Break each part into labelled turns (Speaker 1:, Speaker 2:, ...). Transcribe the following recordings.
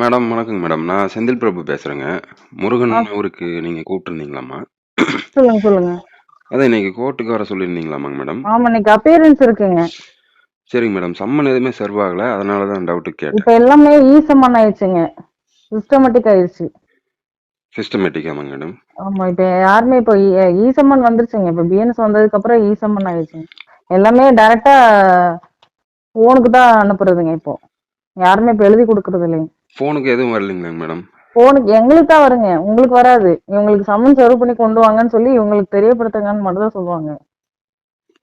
Speaker 1: Madam வணக்கங்க madam. நான் செந்தில் பிரபு பேசுறேங்க. முருகன். ஊருக்கு நீங்க கூப்பிட்டுருந்தீங்களாம்மா?
Speaker 2: சொல்லுங்க, சொல்லுங்க.
Speaker 1: அதான் இன்னைக்கு கோர்ட்டுக்கு வர சொல்லியிருந்தீங்களாமாங்க மேடம்?
Speaker 2: ஆமா, இன்னைக்கு அப்பியரன்ஸ் இருக்குங்க.
Speaker 1: சரிங்க மேடம். சம்மன் எதுவுமே சர்வ் ஆகல. அதனால தான் டவுட்டுக்கு கேட்டேன்.
Speaker 2: இப்ப எல்லாமே இ-சம்மன் ஆயிடுச்சுங்க. சிஸ்டமேட்டிக் ஆயிடுச்சு.
Speaker 1: சிஸ்டமேட்டிக்காமாங்க மேடம்?
Speaker 2: ஆமா. இப்ப யாருமே இப்ப இ இ-சம்மன் வந்துருச்சுங்க. இப்ப பிஎன்எஸ் வந்ததுக்கு அப்புறம் இ-சம்மன் ஆயிடுச்சுங்க. எல்லாமே டைரக்ட்டா ஃபோனுக்கு தான் அனுப்புறதுங்க இப்போ. யாருமே இப்ப எழுதி குடுக்குறது இல்லைங்க.
Speaker 1: ஃபோனுக்கு எதுவும் வரலைங்களாங்க மேடம்?
Speaker 2: ஃபோனுக்கு எங்களுக்கு தான் வருங்க. உங்களுக்கு வராது. இவங்களுக்கு சம்மன் சர்வ் பண்ணி கொண்டு வாங்கன்னு சொல்லி இவங்களுக்கு தெரியப்படுத்துங்கன்னு மட்டும் தான் சொல்லுவாங்க.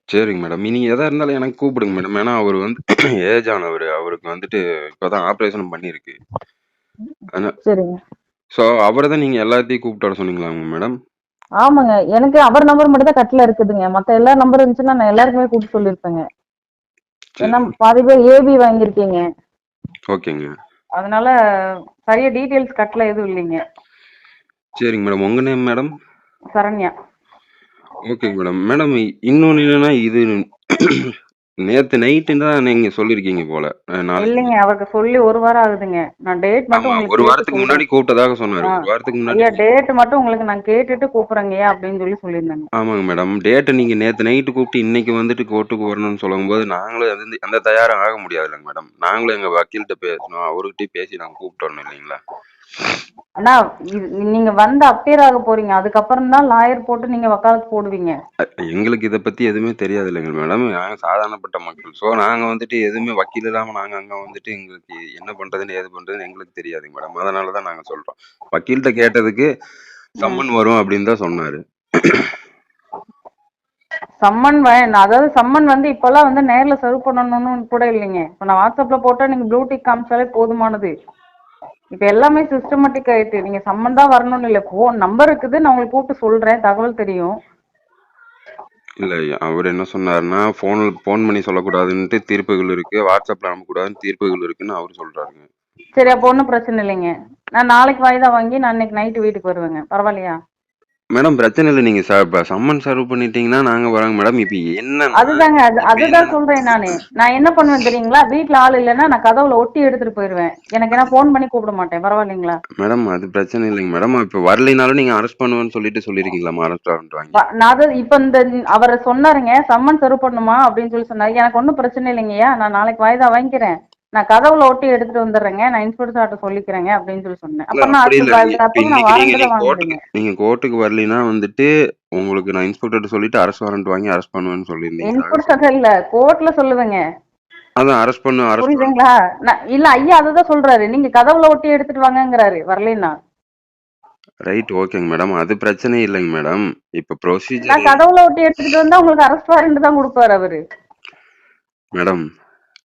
Speaker 1: சரிங்க மேடம். நீங்க எதா இருந்தாலும் எனக்கு கூப்பிடுங்க மேடம். ஏன்னா அவரு வந்து ஏஜ் ஆனவரு. அவருக்கு வந்துட்டு இப்பதான் ஆப்பரேஷன் பண்ணியிருக்கு. ஆனா
Speaker 2: சரிங்க.
Speaker 1: ஸோ அவர தான் நீங்க எல்லாத்தையும் கூப்பிட்டு வர சொன்னீங்களாங்க மேடம்?
Speaker 2: ஆமாங்க. எனக்கு அவர் நம்பர் மட்டும் தான் கட்ல இருக்குதுங்க. மத்த எல்லா நம்பர் இருந்துச்சுன்னா நான் எல்லாருக்குமே கூப்பிட்டு சொல்லியிருப்பேங்க. ஏன்னா. பாதி பேர் ஏபி வாங்கியிருக்கீங்க.
Speaker 1: ஓகேங்க.
Speaker 2: அதனால சரியா டீட்டெயில்ஸ் கட்ல எதுவும் இல்லைங்க.
Speaker 1: சரிங்க மேடம். உங்க நேம் மேடம்?
Speaker 2: சரண்யா.
Speaker 1: ஓகேங்க மேடம். மேடம் இன்னொன்னு என்னன்னா இது நேத்து நைட்டு தான் நீங்க சொல்லியிருக்கீங்க போல. நாளைக்கு
Speaker 2: இல்லைங்க. அவருக்கு சொல்லி 1 வாரம் ஆகுதுங்க. நான் டேட் மட்டும்
Speaker 1: ஆமா.
Speaker 2: உங்களுக்கு
Speaker 1: ஒரு
Speaker 2: கேட்டு
Speaker 1: வாரத்துக்கு
Speaker 2: சொல்றேன்.
Speaker 1: முன்னாடி கூப்பிட்டதாக சொன்னாரு.
Speaker 2: ஆ.
Speaker 1: ஒரு வாரத்துக்கு முன்னாடி
Speaker 2: ஐயா டேட் மட்டும் உங்களுக்கு நான் கேட்டுட்டு கூப்பிடுறேங்கய்யா அப்படின்னு சொல்லி சொல்லியிருந்தேங்க.
Speaker 1: ஆமாங்க மேடம். டேட்ட நீங்க நேத்து நைட்டு கூப்பிட்டு இன்னைக்கு வந்துட்டு கோர்ட்டுக்கு வரணும்னு சொல்லும்போது, நாங்களும் அது அந்த தயாரா ஆக முடியாதுல்லங்க மேடம். நாங்களும் எங்க வக்கீல்ட்ட பேசணும். அவர்கிட்டயும் பேசி நாங்க கூப்பிட்டு வரணும் இல்லைங்களா?
Speaker 2: அண்ணா நீங்க வந்து அப்பியர் ஆக போறீங்க. அதுக்கப்புறம் தான் லாயர் போட்டு நீங்க வக்காலத்து போடுவீங்க.
Speaker 1: எங்களுக்கு இத பத்தி எதுவுமே தெரியாது இல்லைங்க மேடம். நாங்க சாதாரணப்பட்ட மக்கள். ஸோ நாங்க வந்துட்டு எதுவுமே வக்கீல் இல்லாம நாங்க அங்க வந்துட்டு எங்களுக்கு என்ன பண்றதுன்னு, ஏது பண்றதுன்னு எங்களுக்கு தெரியாதுங்க மேடம். அதனால தான் நாங்க சொல்றோம். வக்கீல்ட்ட கேட்டதுக்கு. சம்மன் வரும் அப்படின்னு தான் சொன்னாரு.
Speaker 2: சம்மன் அதாவது சம்மன் வந்து இப்பல்லாம் வந்து நேர்ல சர்வ் பண்ணணும்னு கூட இல்லைங்க. இப்ப நான் WhatsAppல போட்டா நீங்க ப்ளூ டிக் காமிச்சாலே போதுமானது. இப்ப எல்லாமே சிஸ்டமேட்டிக் ஆயிட்டு. நீங்க சம்மன் தான் வரணும்னு இல்ல. ஃபோன் நம்பர் இருக்குது. நான் உங்களுக்கு கூப்பிட்டு சொல்றேன். தகவல் தெரியும்.
Speaker 1: இல்ல அவரு என்ன சொன்னாருன்னா, ஃபோன் ஃபோன் பண்ணி சொல்லக்கூடாதுன்ட்டு தீர்ப்புகள் இருக்கு. WhatsAppல அனுப்பக்கூடாதுன்னு தீர்ப்புகள் இருக்குன்னு அவரு சொல்றாருங்க.
Speaker 2: சரி அப்ப ஒண்ணும் பிரச்சனை இல்லைங்க. நான் நாளைக்கு வாய்தா வாங்கி நான் இன்னைக்கு நைட் வீட்டுக்கு வருவேங்க. பரவாயில்லையா?
Speaker 1: மேடம் பிரச்சனை இல்ல. நீங்க ச இப்ப சம்மன் சர்வ் பண்ணிட்டீங்கன்னா நாங்க வரோங்க மேடம். இப்ப என்னன்னா
Speaker 2: அதுதாங்க. அது அதுதான் சொல்றேன் நானு. நான் என்ன பண்ணுவேன் தெரியுங்களா? வீட்ல ஆள் இல்லன்னா நான் கதவுல ஒட்டி எடுத்துட்டு போயிருவேன். எனக்கு ஏன்னா ஃபோன் பண்ணி கூப்பிட மாட்டேன். பரவாயில்லைங்களா?
Speaker 1: மேடம் அது பிரச்சனை இல்லைங்க மேடம். இப்ப வரலைனாலும் நீங்க அரெஸ்ட் பண்ணுவேன்னு சொல்லிட்டு சொல்லியிருக்கீங்களாமா அரெஸ்ட் வாங்கி.
Speaker 2: நான் அதான் இப்ப இந்த அவரு சொன்னாருங்க. சம்மன் சர்வ் பண்ணுமா அப்படின்னு சொல்லி சொன்னாரு. எனக்கு ஒண்ணும் பிரச்சனை இல்லைங்கய்யா. நான் நாளைக்கு வாய்தா வாங்கிக்கிறேன். நான் கதவுல ஒட்டி எடுத்துட்டு வந்துடுறேங்க. நான் இன்ஸ்பெக்டர் சார்ட்ட சொல்லிக்கிறேங்க அப்படின்னு சொல்லி சொன்னேன். அப்ப நான்
Speaker 1: நீங்க. கோர்ட்டுக்கு வரலைன்னா வந்துட்டு உங்களுக்கு நான் இன்ஸ்பெக்டர்ட்ட சொல்லிட்டு அரெஸ்ட் வாரண்ட் வாங்கி அரெஸ்ட் பண்ணுவேன்னு சொல்லியிருந்தீங்கதாக
Speaker 2: இன்ஸ்பெக்டர் இல்ல. கோர்ட்ல சொல்லுவேங்க.
Speaker 1: அதான் அரெஸ்ட் பண்ணு அரெஸ்ட்
Speaker 2: புரியுதுங்களா? இல்ல ஐயா அததான் சொல்றாரு. நீங்க கதவுல ஒட்டி எடுத்துட்டு வாங்கங்கிறாரு. வரலைன்னா.
Speaker 1: ரைட் ஓகேங்க மேடம். அது பிரச்சனை இல்லைங்க மேடம். இப்ப ப்ரொசீஜர்
Speaker 2: நான் கதவுல ஒட்டி எடுத்துட்டு வந்தா உங்களுக்கு அரெஸ்ட் வாரண்ட் தான் குடுப்பாரு அவரு.
Speaker 1: மேடம்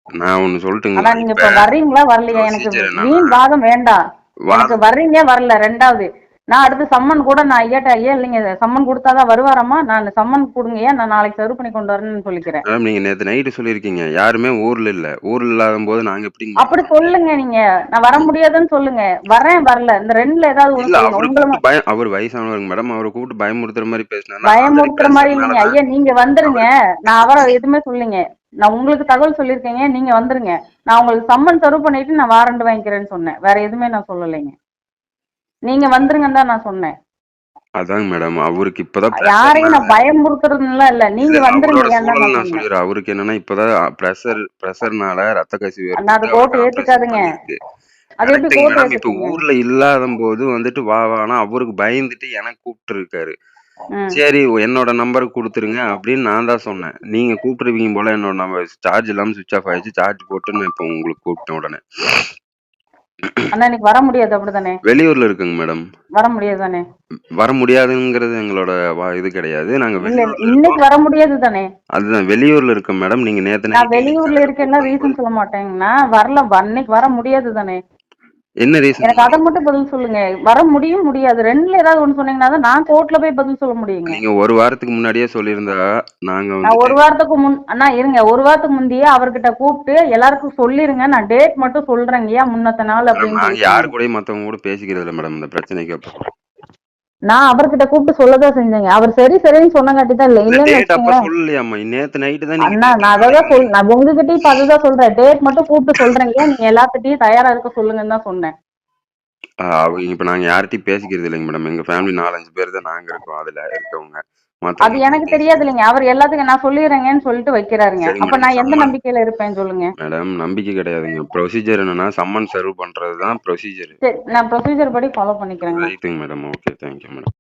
Speaker 1: நான் ஒண்ணு
Speaker 2: ஆனா
Speaker 1: சொல்லட்டுங்களா?
Speaker 2: நீங்க
Speaker 1: இப்ப
Speaker 2: வர்றீங்களா? வரலையா? எனக்கு
Speaker 1: என்னன்னா
Speaker 2: வாதம் வேண்டாம். எனக்கு வர்றீங்க வரல 2வது. நான் அடுத்து சம்மன் கூட நான் ஐயாட்ட ஐயா இல்லைங்க சம்மன் குடுத்தாதான் வருவாராம்மா? நான் சம்மன் குடுங்கய்யா. நான் நாளைக்கு சர்வ் பண்ணி கொண்டு வரேன்னு சொல்லிக்கிறேன்.
Speaker 1: மேடம் நீங்க நேத்து நைட்டு சொல்லியிருக்கீங்க. யாருமே ஊர்ல இல்ல. ஊர்ல இல்லாதம்போது நாங்க எப்படிங்க
Speaker 2: அப்படி? சொல்லுங்க நீங்க. நான் வர முடியாதுன்னு சொல்லுங்க. வரேன் வரல. இந்த 2ல ஏதாவது சொல்லுங்க.
Speaker 1: பயம் அவரு வயசானவருங்க மேடம். அவர கூப்பிட்டு பயமுறுத்துற பேசினாருன்னா ஆல்ரெடி
Speaker 2: பயமுறுத்துற
Speaker 1: பிரஷர்
Speaker 2: இல்லைங்க. ஐயா நீங்க வந்துருங்க. நான் அவர எதுவுமே சொல்லலைங்க. நான் உங்களுக்கு தகவல் சொல்லியிருக்கேங்க. நீங்க வந்துருங்க. நான் உங்களுக்கு சம்மன் சர்வ் பண்ணிட்டு நான் வாரண்ட் வாங்கிக்கிறேன்னு சொன்னேன். வேற எதுவுமே நான் சொல்லலைங்க. நீங்க வந்துருங்கன்னு தான் நான் சொன்னேன்.
Speaker 1: அதாங்க மேடம். அவருக்கு இப்பதான்
Speaker 2: யாரையும் நான் பயமுறுத்துறதுன்னுலாம் இல்ல. நீங்க
Speaker 1: சூழல்
Speaker 2: நான்.
Speaker 1: சொல்லிடுறேன். அவருக்கு என்னன்னா இப்பதான் பிரஷர் பிரஷர்னால ரத்த கசிவு
Speaker 2: நான் அது
Speaker 1: ஆபரேஷன்
Speaker 2: ஏத்துக்காதுங்க.
Speaker 1: இப்ப? ஊர்ல இல்லாதம்போது வந்துட்டு வா வான்னா அவருக்கு பயந்துட்டு எனக்கு கூப்பிட்டுருக்காரு.
Speaker 2: ம்.
Speaker 1: சரி என்னோட நம்பர் குடுத்துருங்க அப்படின்னு நான் தான் சொன்னேன். நீங்க கூப்பிட்டுருவீங்க போல என்னோட நம்பர் சார்ஜ் இல்லாம ஸ்விட்ச் ஆஃப் ஆயிடுச்சு. சார்ஜ் போட்டு நான் இப்ப உங்களுக்கு கூப்பிட்டேன் உடனே.
Speaker 2: அண்ணா இன்னைக்கு வர முடியாது அப்படிதானே?
Speaker 1: வெளியூர்ல இருக்குங்க மேடம்.
Speaker 2: வர முடியாது தானே?
Speaker 1: வர முடியாதுங்கிறது எங்களோட இது கிடையாது. நாங்க
Speaker 2: இன்னைக்கு. வர முடியாது தானே?
Speaker 1: அதுதான் வெளியூர்ல இருக்கோம் மேடம். நீங்க நேத்து
Speaker 2: நான் வெளியூர்ல
Speaker 1: எனக்கு
Speaker 2: இருக்கேன்னா ரீசன் சொல்ல மாட்டேங்கண்ணா. வரல அன்னைக்கு வர முடியாது தானே?
Speaker 1: என்ன ரீசன்
Speaker 2: எனக்கு அத மட்டும் பதில் சொல்லுங்க. வர முடியும் முடியாது. 2ல ஏதாவது ஒண்ணு சொன்னீங்கன்னா தான் நான் கோர்ட்ல போய் பதில் சொல்ல முடியுங்க.
Speaker 1: நீங்க ஒரு வாரத்துக்கு முன்னாடியே சொல்லியிருந்தா நாங்க
Speaker 2: நான் ஒரு வாரத்துக்கு முன் அண்ணா இருங்க. ஒரு வாரத்துக்கு முந்தையே அவர்கிட்ட கூப்பிட்டு எல்லாருக்கும் சொல்லிருங்க. நான் டேட் மட்டும் சொல்றேங்கய்யா முன்னத்த நாள் அப்படின்னு
Speaker 1: யாரு. கூடயும் மத்தவங்க கூட பேசிக்கிறது இல்ல மேடம் இந்த பிரச்சனைக்கு.
Speaker 2: நான் அவர்கிட்ட கூப்பிட்டு சொல்லதான் செஞ்சேங்க. அவர் சரி சரின்னு சொன்னங்காட்டி தான் இல்ல.
Speaker 1: இல்ல
Speaker 2: இல்லன்னு அண்ணா நான். அததான் சொல் நான் உங்ககிட்டயும் இப்ப அதுதான் சொல்றேன். டேட் மட்டும் கூப்பிட்டு சொல்றேங்கய்யா. நீங்க எல்லாத்துட்டயும் தயாரா இருக்க சொல்லுங்கன்னு தான் சொன்னேன்.
Speaker 1: இப்ப நாங்க யார்கிட்டயும் பேசிக்கிறது இல்லைங்க மேடம் எங்க ஃபேமிலி நாலஞ்சு பேர் தான் நாங்க இருக்கோம் அதுல இருக்கவங்க
Speaker 2: அது எனக்கு தெரியாது இல்லைங்க அவர் எல்லாத்துக்கும் நான் சொல்லிடுறேங்கன்னு சொல்லிட்டு வைக்கிறாருங்க. அப்ப நான் எந்த. நம்பிக்கையில இருப்பேன் சொல்லுங்க.
Speaker 1: மேடம் நம்பிக்கை கிடையாதுங்க. ப்ரொசீஜர் என்னன்னா சம்மன் சர்வ் பண்றது தான் ப்ரொசீஜர்
Speaker 2: சரி நான் ப்ரொசீஜர் படி ஃபாலோ பண்ணிக்கிறேங்க.
Speaker 1: ரைட்டுங்க மேடம் ஓகே தேங்க்யூ மேடம்